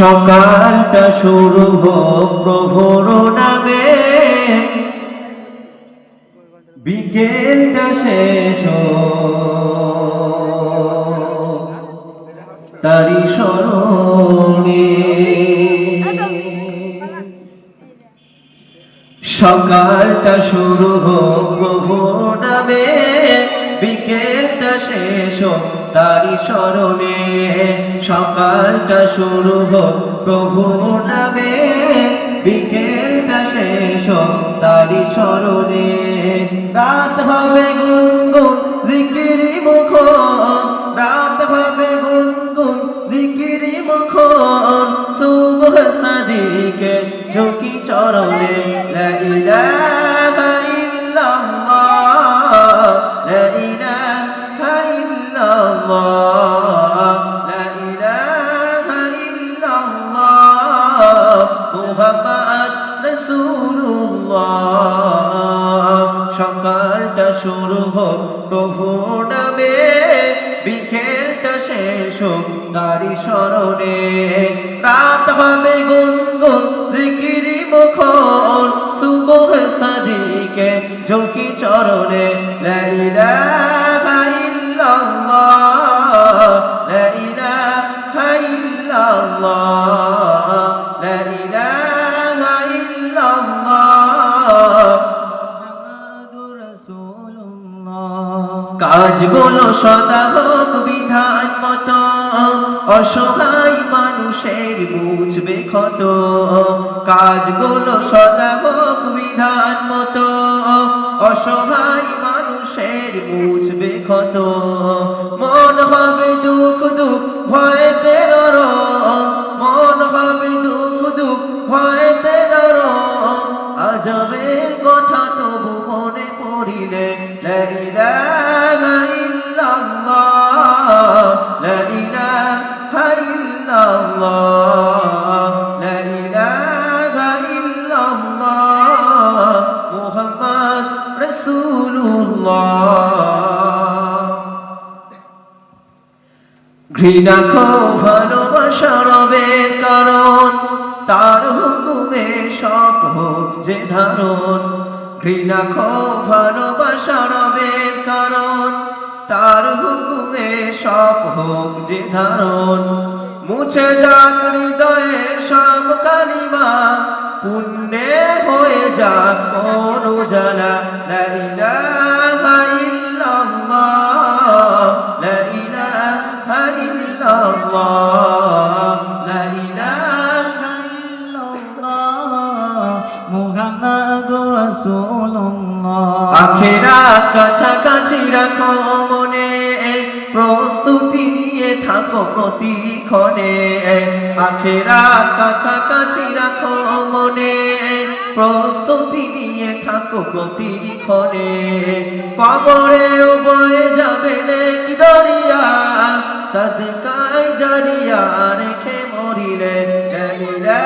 সকালটা শুরু হোক প্রভুর নামে। বিকেলটা শেষ তারি স্মরণে। সকালটা শুরু হোক প্রভু নামে। বিকেলটা শেষ তারি স্মরণে সকালটা শুরু হোক, প্রভু নামে বিকেলটা শেষ হোক তারি স্মরণে রাত হবে গুনগুন, জিকিরি মুখ সকালটা শুরু হোক, প্রভু নামে বিকেলটা শেষ হোক তারি স্মরণে রাত হবে গুনগুন, জিকিরি মুখন সুবহ সাদিকে, ঝুঁকি চরণে লাইলা ইল্লাল্লাহ। কাজগুলো সদা হোক বিধান মতো? অসহায় মানুষের বুঝবে ক্ষত কাজগুলো সদা হোক বিধান মত। অসহায় মানুষের বুঝবে ক্ষত মন হবে দুঃখ দুঃখ ভয়েতে ঘৃণা ভালোবাসা রবের কারণ। তার হুকুমে সব হোক যে ধারণ। ঘৃণা ভালোবাসা রবের কারণ। তার হুকুমে সব হোক যে ধারণ। মুছে যাক হৃদয়ে সব কালিমা। পুণ্যে হয়ে যাক কোন উজালা আখেরা কাছাকাছি রাখো মনে, প্রস্তুতি নিয়ে থাকো প্রতিক্ষণে। আখেরা কাছাকাছি রাখো মনে, প্রস্তুতি নিয়ে থাকো প্রতিক্ষণে। কবরে বয়ে যাবে নেক দরিয়া, সদকায় জারিয়া রেখে মরিলে। লা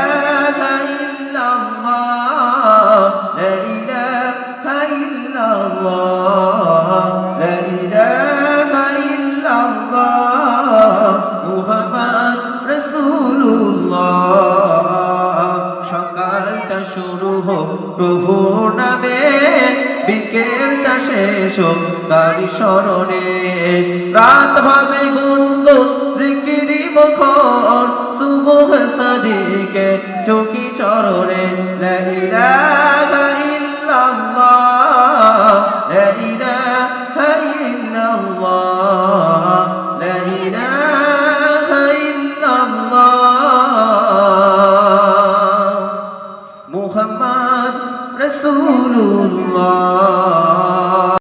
প্রভু নামে বিকেলটা শেষ হোক তারি স্মরণে। রাত হবে গুনগুন, জিকিরি মুখর, সুবহ সাদিকে চোখি চরণে, লা রাসূলুল্লাহ।